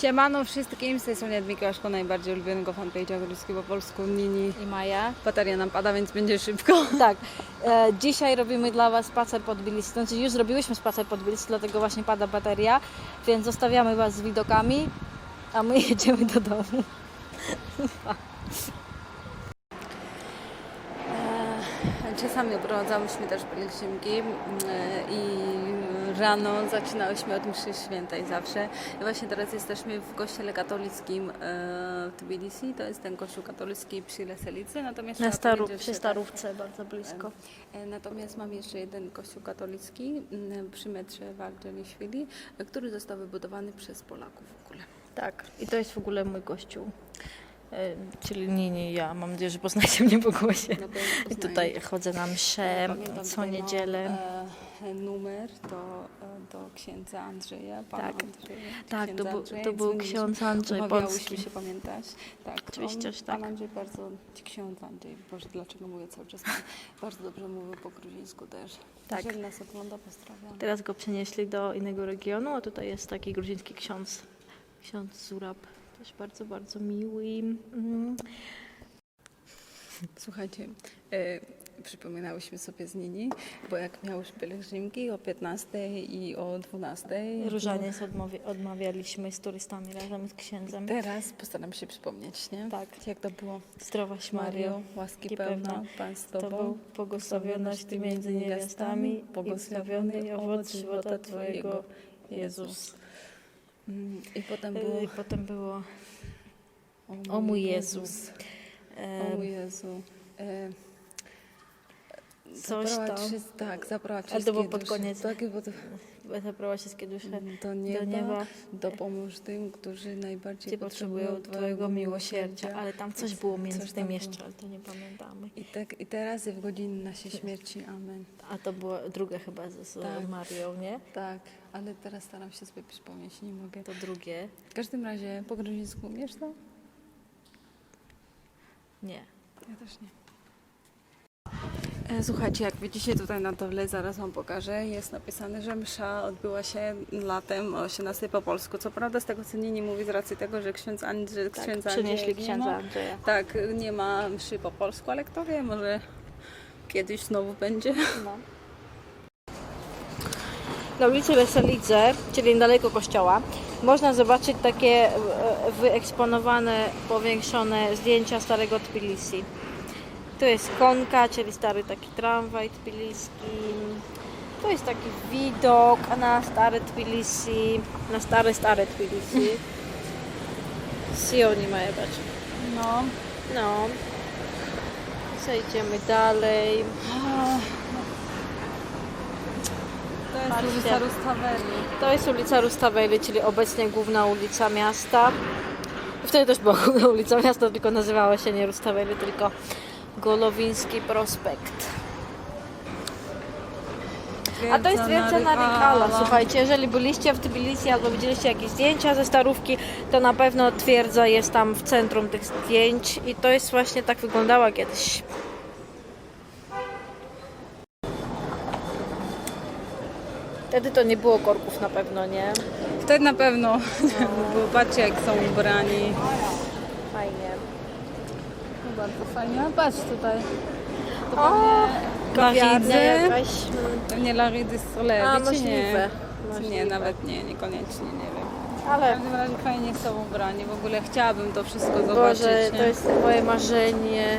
Siemano wszystkim, z tej strony Jadwiga Aszko, najbardziej ulubionego fanpage'a górskiego po polsku, Nini. i Maja. Bateria nam pada, więc będzie szybko. Tak, e, dzisiaj robimy dla Was spacer pod Tbilisi. Znaczy już zrobiłyśmy spacer pod Tbilisi, dlatego właśnie pada bateria, więc zostawiamy Was z widokami, a my jedziemy do domu. E, Czasami oprowadzałyśmy też pielgrzymki mm, i rano zaczynałyśmy od mszy świętej zawsze. I właśnie teraz jesteśmy w kościele katolickim e, w Tbilisi, to jest ten kościół katolicki przy Leselicy, natomiast Na staru, przy Starówce, bardzo blisko. E, Natomiast mam jeszcze jeden kościół katolicki przy metrze Wardzeliszwili, e, który został wybudowany przez Polaków w ogóle. Tak, i to jest w ogóle mój kościół. E, Czyli nie, nie ja. Mam nadzieję, że poznacie mnie po głosie. Pewno I tutaj chodzę na mszę Pamiętam, co tutaj niedzielę. e, numer do, e, do księdza Andrzeja, pana Tak. Andrzeja. Tak, to księdza był, Andrzeja, to był dzwoniliśmy, ksiądz Andrzej umawiałyśmy Polski. się pamiętać. Tak, Oczywiście, on, że tak. Pan Andrzej bardzo, ksiądz Andrzej, Boże, dlaczego mówię cały czas, pan, bardzo dobrze mówił po gruzińsku też. Tak. Jeżeli nas ogląda, pozdrawiam. Teraz go przenieśli do innego regionu, a tutaj jest taki gruziński ksiądz, ksiądz Zurab. Też bardzo, bardzo miły. Mm. Słuchajcie, e, przypominałyśmy sobie z Nini, bo jak miałyśmy pielgrzymki o 15 i o 12. Różaniec odmawi- odmawialiśmy z turystami razem z księdzem. Teraz postaram się przypomnieć, nie? Tak. Jak to było? Zdrowaś Mario, Mario, łaski pełna, pełna, Pan z to Tobą, był błogosławionaś Ty między niewiastami, błogosławiony owoc żywota Twojego, Jezus. Mm, I potem Y, było, I potem było o mój Jezus. o mój Jezu. E, Coś zabrała tam. tak, zabrała Ale to było wszystkie pod dusze. koniec. Tak, i potem zabrała wszystkie dusze do nieba, do nieba, dopomóż tym, którzy najbardziej gdzie potrzebują Twojego miłosierdzia. Ale tam coś było między Coś tym jeszcze, ale to nie pamiętamy. I, tak, I teraz i w godzinę naszej śmierci. Amen. A to było drugie chyba z, z Tak. Marią, nie? Tak, ale teraz staram się sobie przypomnieć, nie mogę. To drugie. W każdym razie po gruzińsku umiesz to? Nie. Ja też nie. E, Słuchajcie, jak widzicie tutaj na dole, zaraz Wam pokażę, jest napisane, że msza odbyła się latem o 18 po polsku. Co prawda z tego co nie mówi z racji tego, że ksiądz Andrzej, Tak, księdza przynieśli Andrzeja nie księdza ma. Andrzeja. Tak, nie ma mszy po polsku, ale kto wie, może kiedyś znowu będzie. No. Na ulicy Weselidze, czyli niedaleko kościoła, można zobaczyć takie e, wyeksponowane, powiększone zdjęcia starego Tbilisi. Tu jest konka, czyli stary taki tramwaj tbiliski. Tu jest taki widok na stare Tbilisi, na stare, stare Tbilisi. Sioni ma jebać. No. No. Zejdziemy dalej. To jest ulica Rustavelli. To jest ulica Rustavelli, czyli obecnie główna ulica miasta. Wtedy też była główna ulica miasta, tylko nazywała się nie Rustavelli, tylko Golowiński Prospekt. A to jest twierdza Narykala. Słuchajcie, jeżeli byliście w Tbilisi albo widzieliście jakieś zdjęcia ze starówki, to na pewno twierdza jest tam w centrum tych zdjęć i to jest właśnie tak wyglądała kiedyś. Wtedy to nie było korków na pewno, nie? Wtedy na pewno, bo patrzcie jak są ubrani. Fajnie. No bardzo fajnie, a patrz tutaj. To O, kawiarnia Laridzy. jakaś. Pewnie Laridy A, czy nie? możliwe. Nie, Możliwe. nawet nie, niekoniecznie, nie wiem. W Ale każdym razie fajnie są ubrani, w ogóle chciałabym to wszystko zobaczyć. Boże, nie? to jest moje marzenie,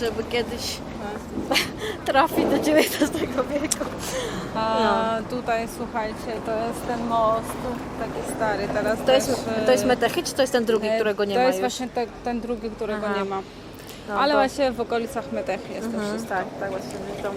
żeby kiedyś trafić do XIX wieku. A tutaj słuchajcie, to jest ten most, taki stary teraz. To jest, też, e, to jest Metechy, czy to jest ten drugi, którego nie to ma jest już? właśnie te, ten drugi, którego Aha. nie ma. No, Ale to- właśnie w okolicach Metechy jest to Mhm, wszystko. tak, tak właśnie.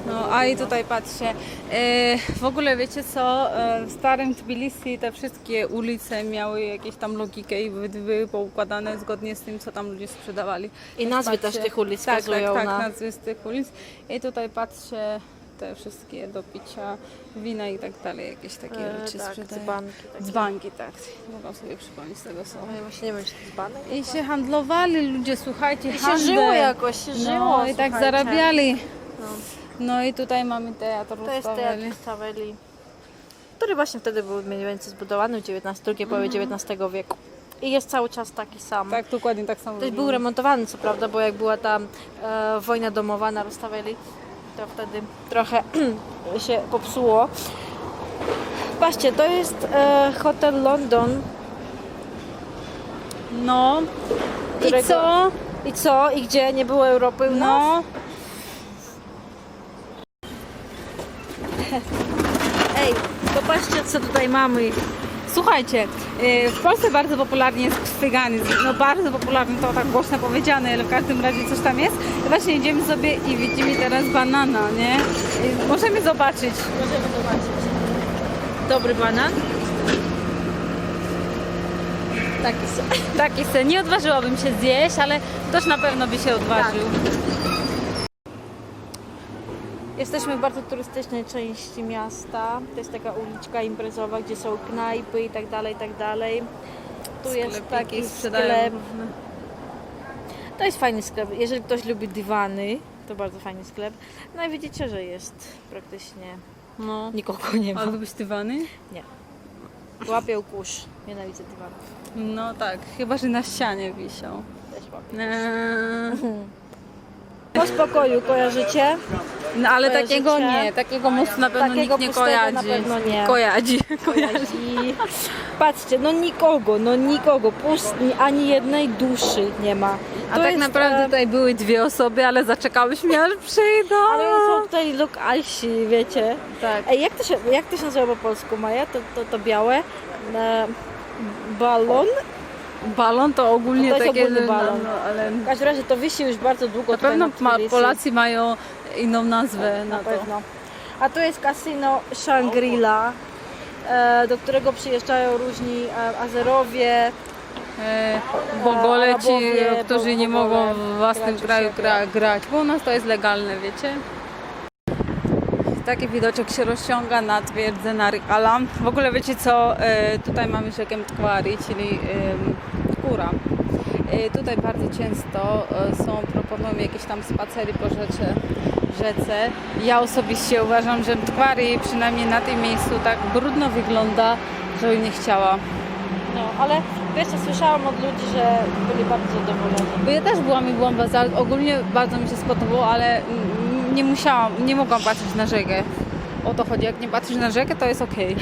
No, a i widno. tutaj patrzcie, e, w ogóle wiecie co, e, w starym Tbilisi te wszystkie ulice miały jakieś tam logikę i były, poukładane zgodnie z tym, co tam ludzie sprzedawali. I nazwy patrzcie- też tych ulic tak, wskazują tak, tak, na... nazwy z tych ulic. I tutaj patrzcie, te wszystkie do picia, wina i tak dalej, jakieś takie E, rzeczy tak, sprzedają. dzbanki takie. Dzbanki, tak. Mogą sobie przypomnieć z tego słowa. Ja właśnie nie wiem, czy to? I się handlowali ludzie, słuchajcie, I się handel. żyło jakoś, się żyło, No i tak słuchajcie. zarabiali. No. No i tutaj mamy teatr To jest teatr Staveli. który właśnie wtedy był mniej więcej zbudowany w XIX, drugiej połowie XIX wieku. I jest cały czas taki sam. Tak, dokładnie tak samo. Też był remontowany, co prawda, bo jak była ta e, wojna domowa na Rustaveli, to wtedy trochę się popsuło. Patrzcie, to jest e, hotel London. No. I Którego- co? I co? I gdzie? Nie było Europy u nas? No. Ej, popatrzcie, co tutaj mamy. Słuchajcie, y, w Polsce bardzo popularny jest ksyganizm. No bardzo popularny, to tak głośno powiedziane, ale w każdym razie coś tam jest. Właśnie idziemy sobie i widzimy teraz banana, nie? Możemy zobaczyć. Możemy zobaczyć. Dobry banan. Taki sam. Taki se, nie odważyłabym się zjeść, ale ktoś na pewno by się odważył. Jesteśmy w bardzo turystycznej części miasta. To jest taka uliczka imprezowa, gdzie są knajpy i tak dalej, i tak dalej. Tu jest taki sklep. różne. To jest fajny sklep. Jeżeli ktoś lubi dywany, to bardzo fajny sklep. No i widzicie, że jest praktycznie No. nikogo nie ma. A lubisz dywany? Łapią kurz. Nienawidzę dywanów. No tak, chyba że na ścianie wisią. Też łapię. Eee. Po spokoju kojarzycie? No ale takiego nie, takiego mostu na pewno Takiego nikt nie pustego kojarzy. na pewno nie. Kojarzy. I patrzcie, no nikogo, no nikogo, pustni, ani jednej duszy nie ma. A To tak jest, naprawdę e, tutaj były dwie osoby, ale zaczekałyśmy aż przyjdą. Ale są tutaj lokalsi, wiecie. Tak. Ej, jak to się, jak to się nazywa po polsku, Maja? To, to, to białe? E, balon? Balon to ogólnie No to jest takie, ogólny no, balon. No, ale W każdym razie to wisi już bardzo długo na tutaj pewno ma, Tbilisi. Polacy mają inną nazwę na, Na to. pewno. A tu jest kasyno Shangri-La, e, do którego przyjeżdżają różni e, Azerowie, E, Bogole ci, Arabowie, którzy nie mogą w własnym kraju gra, grać, bo u nas to jest legalne, wiecie. Taki widoczek się rozciąga na twierdzę Narikala. W ogóle wiecie co, tutaj mamy rzekę Mtkwari, czyli. E, Tutaj bardzo często są, proponują jakieś tam spacery po rzece, rzece. Ja osobiście uważam, że Mtkwari przynajmniej na tym miejscu tak brudno wygląda, że nie chciała. no ale wiesz co, słyszałam od ludzi, że byli bardzo zadowoleni. Bo ja też byłam i byłam Bazalt. Ogólnie bardzo mi się spodobało, ale nie musiałam, nie mogłam patrzeć na rzekę. O to chodzi, jak nie patrzysz na rzekę, to jest okej.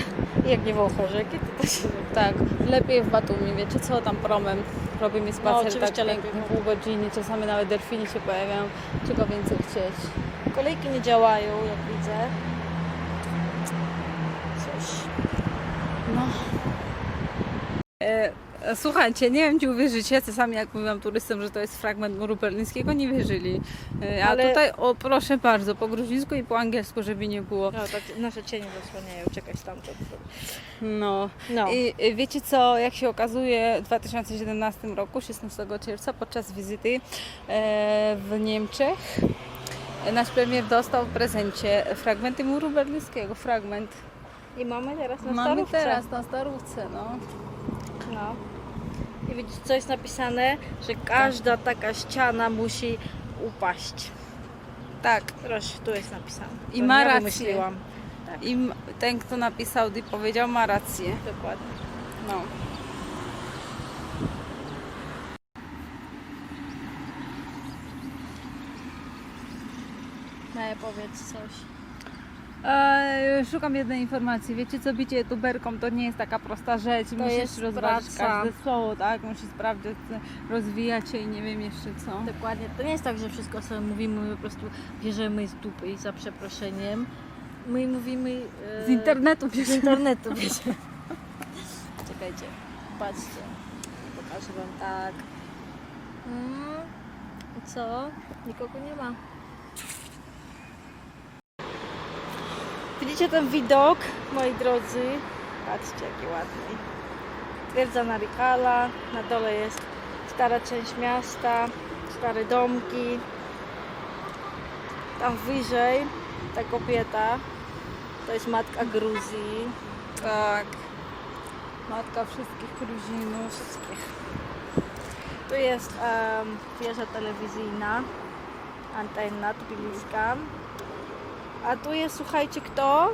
I Jak nie wącha rzeki, to też Tak, lepiej w Batumi, wiecie co, tam promem robimy spacer tak oczywiście lepiej, no. pół godziny, czasami nawet delfini się pojawiają, czego więcej chcieć. Kolejki nie działają, jak widzę. Cóż. No. E, e, słuchajcie, nie wiem czy uwierzycie, czasami jak mówiłam turystom, że to jest fragment muru berlińskiego, nie wierzyli. E, a Ale- tutaj, o proszę bardzo, po gruzińsku i po angielsku, żeby nie było. No tak, nasze cienie zasłaniają, czekaj stamtąd. No. No. I y, wiecie co, jak się okazuje, w 2017 roku, 16 czerwca, podczas wizyty e, w Niemczech, e, nasz premier dostał w prezencie fragmenty muru berlińskiego, fragment. I mamy teraz na Mamy starówce. teraz na starówce, no. No. I widzicie, co jest napisane? Że każda taka ściana musi upaść. Tak. Proszę, tu jest napisane. I To ma ja rację. wymyśliłam. I ten, kto napisał i powiedział, ma rację. Dokładnie. No. Powiedz coś. E, szukam jednej informacji. Wiecie co, bicie youtuberką to nie jest taka prosta rzecz. To Musisz jest rozważyć praca. każde słowo, tak? Musisz sprawdzić, rozwijać się i nie wiem jeszcze co. Dokładnie. To nie jest tak, że wszystko sobie mówimy, my po prostu bierzemy z dupy i za przeproszeniem. My mówimy... e, Z internetu Z bierzemy. internetu, wiecie. Czekajcie, patrzcie. Pokażę wam tak. Mm, i co? Nikogo nie ma. Widzicie ten widok, moi drodzy? Patrzcie, jaki ładny. Twierdza Narikala, na dole jest stara część miasta, stare domki. Tam wyżej ta kobieta to jest matka Gruzji. Tak. Matka wszystkich Gruzinów. Wszystkich. Tu jest em, wieża telewizyjna, antena tbiliska. A tu jest, słuchajcie, kto?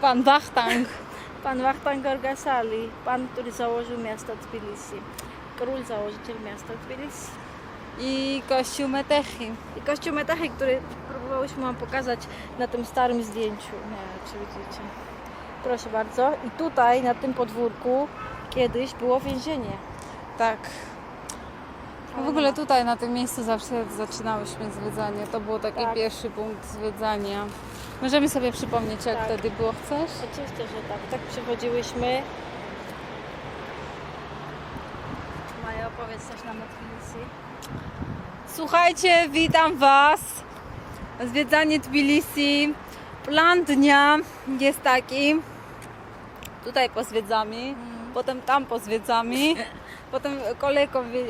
Pan Wachtang. Pan Wachtan Gorgasali, pan, który założył miasto Tbilisi. Król założyciel miasta Tbilisi. I kościół Metechy. I kościół Metachy, który próbowałyśmy Wam pokazać na tym starym zdjęciu. Nie wiem, czy widzicie. Proszę bardzo. I tutaj, na tym podwórku, kiedyś było więzienie. Tak. W ogóle tutaj na tym miejscu zawsze zaczynałyśmy zwiedzanie. To był taki Tak. pierwszy punkt zwiedzania. Możemy sobie przypomnieć, jak Tak. wtedy było. Chcesz? Oczywiście, że tak. Tak przychodziłyśmy. Maja, opowiedz coś nam o Tbilisi. Słuchajcie, witam Was. Zwiedzanie Tbilisi. Plan dnia jest taki. Tutaj pozwiedzamy, potem tam pozwiedzamy, potem kolejką wie-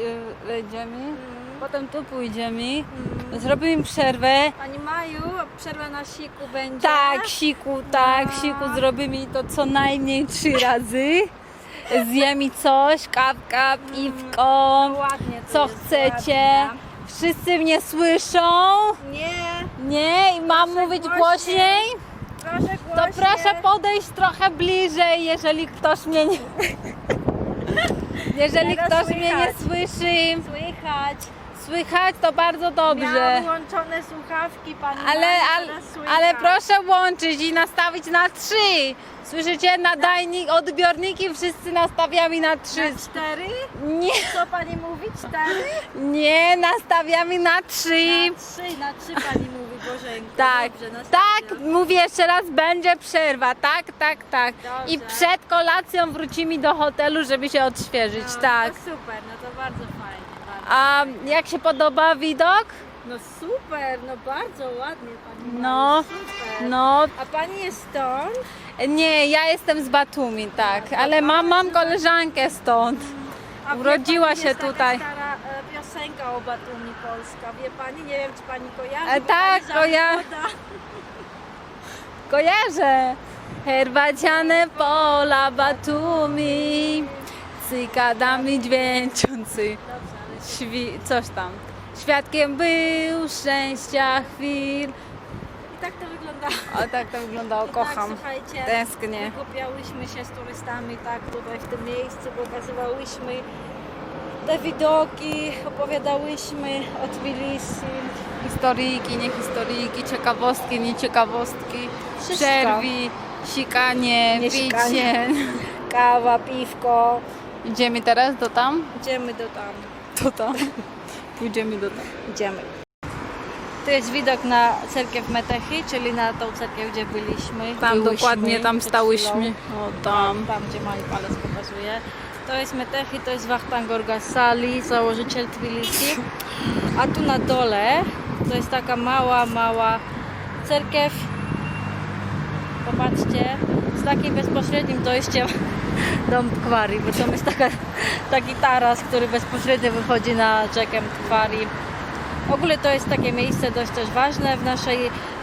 będziemy, potem tu pójdziemy, zrobimy przerwę. Pani Maju, przerwa na siku będzie. Tak, siku, tak, No. siku zrobimy to co najmniej trzy razy. Zjemy coś, kawka, piwko, Ładnie to co jest, chcecie. ładnie. Wszyscy mnie słyszą? Nie, Nie? I mam mówić głośniej. głośniej? Proszę To głośniej. proszę podejść trochę bliżej, jeżeli ktoś mnie nie... Jeżeli ktoś mnie nie słyszy, Słychać. Słychać to bardzo Miałam dobrze. wyłączone słuchawki, pani Ale, ale, ale proszę łączyć i nastawić na trzy. Słyszycie? Nadajnik, odbiorniki wszyscy nastawiamy na trzy. Na cztery? Nie, Co pani mówi? Cztery? nie, nastawiamy na trzy. Na trzy, na trzy pani mówi, Bożenko. Tak, Dobrze, tak, mówię jeszcze raz, będzie przerwa, tak, tak, tak. I Dobrze. przed kolacją wrócimy do hotelu, żeby się odświeżyć, No, tak. To super, no to. Bardzo. A jak się podoba widok? No super, no bardzo ładnie pani No, super. No, A pani jest stąd? nie, ja jestem z Batumi, tak, ale mam, mam koleżankę stąd. A wie Urodziła pani, się jest tutaj. Taka stara e, piosenka o Batumi Polska, wie pani? Nie wiem, czy pani kojarzy. E, bo tak, pani koja- zawoda. Kojarzę. Herbaciane pola Batumi, cykadami dźwięczący. Świ- coś tam. Świadkiem był szczęścia chwil. i tak to wygląda. O tak to wyglądało, I kocham. Tak, słuchajcie, Tęsknię. Wygłupiałyśmy się z turystami tak tutaj w tym miejscu, pokazywałyśmy te widoki, opowiadałyśmy o Tbilisi. Historyjki, nie historyjki, ciekawostki, nie ciekawostki, Wszystko. przerwi, sikanie, Nie picie. sikanie. Kawa, piwko. Idziemy teraz do tam? Idziemy do tam. Do tam. Pójdziemy do tam. Idziemy. Tu jest widok na cerkiew Metechy, czyli na tą cerkiew, gdzie byliśmy. Tam Byłyśmy dokładnie, tam stałyśmy. O tam. Tam, gdzie mali palec pokazuje. To jest Metechy, to jest Wachtan Gorgasali, założyciel Tbilisi. A tu na dole to jest taka mała, mała cerkiew. Popatrzcie, takim bezpośrednim dojściem do Kwari, bo to jest taka, taki taras, który bezpośrednio wychodzi na rzekę Kwari. W ogóle to jest takie miejsce dość też ważne w naszej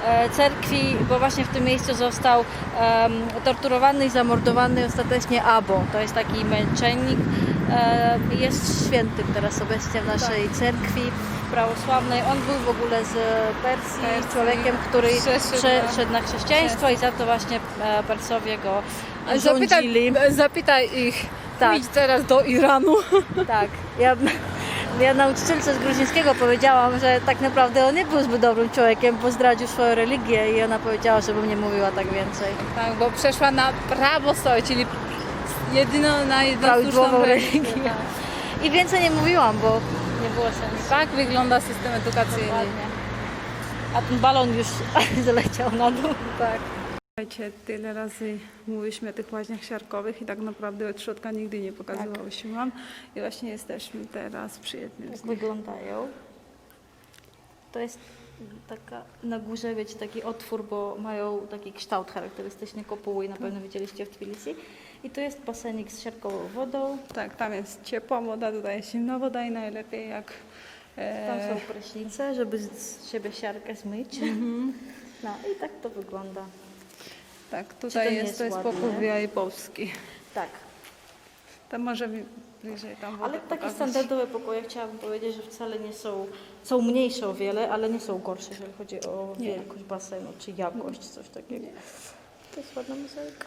e, cerkwi, bo właśnie w tym miejscu został torturowany i zamordowany ostatecznie Abo. To jest taki męczennik. E, jest świętym teraz obecnie w naszej cerkwi prawosławnej. On był w ogóle z Persji, Persji. człowiekiem, który Przeszedł przeszedł na chrześcijaństwo i za to właśnie e, Persowie go Zapytaj, rządzili. zapytaj ich. Tak. Idź teraz do Iranu. Tak. Ja, ja nauczycielce z gruzińskiego powiedziałam, że tak naprawdę on nie był zbyt dobrym człowiekiem, bo zdradził swoją religię i ona powiedziała, żebym nie mówiła tak więcej. Tak, bo przeszła na prawosławie, czyli jedyną na jedną religię. religię. I więcej nie mówiłam, bo Tak wygląda system edukacyjny. Dokładnie. A ten balon już zleciał na dół. Tak. Słuchajcie, tyle razy mówiliśmy o tych łaźniach siarkowych i tak naprawdę od środka nigdy nie pokazywałyśmy wam. I właśnie jesteśmy teraz przy jednym Tak z nich. wyglądają. To jest taka na górze, wiecie, taki otwór, bo mają taki kształt charakterystyczny kopuły i na pewno widzieliście w Tbilisi. I to jest basenik z siarkową wodą. Tak, tam jest ciepła woda, tutaj jest zimna woda i najlepiej jak... e, Tam są prysznice, żeby z- siebie siarkę zmyć. No i tak to wygląda. Tak, to tutaj nie jest, jest to jest pokój Wiajpowski. Tak. Tam może bliżej tam Ale takie pokazać. standardowe pokoje chciałabym powiedzieć, że wcale nie są, są mniejsze o wiele, ale nie są gorsze, jeżeli chodzi o Nie. wielkość basenu czy jakość, coś takiego. To jest ładna mozaika.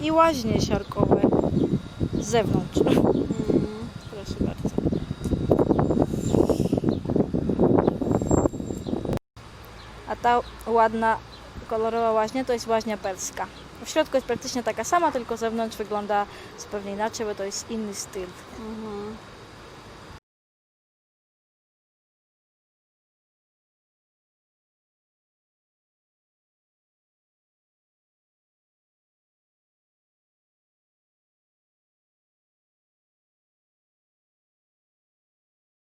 I łaźnie siarkowe z zewnątrz. Mm. Proszę bardzo. A ta ładna, kolorowa łaźnia to jest łaźnia perska. W środku jest praktycznie taka sama, tylko zewnątrz wygląda zupełnie inaczej, bo to jest inny styl. Mhm.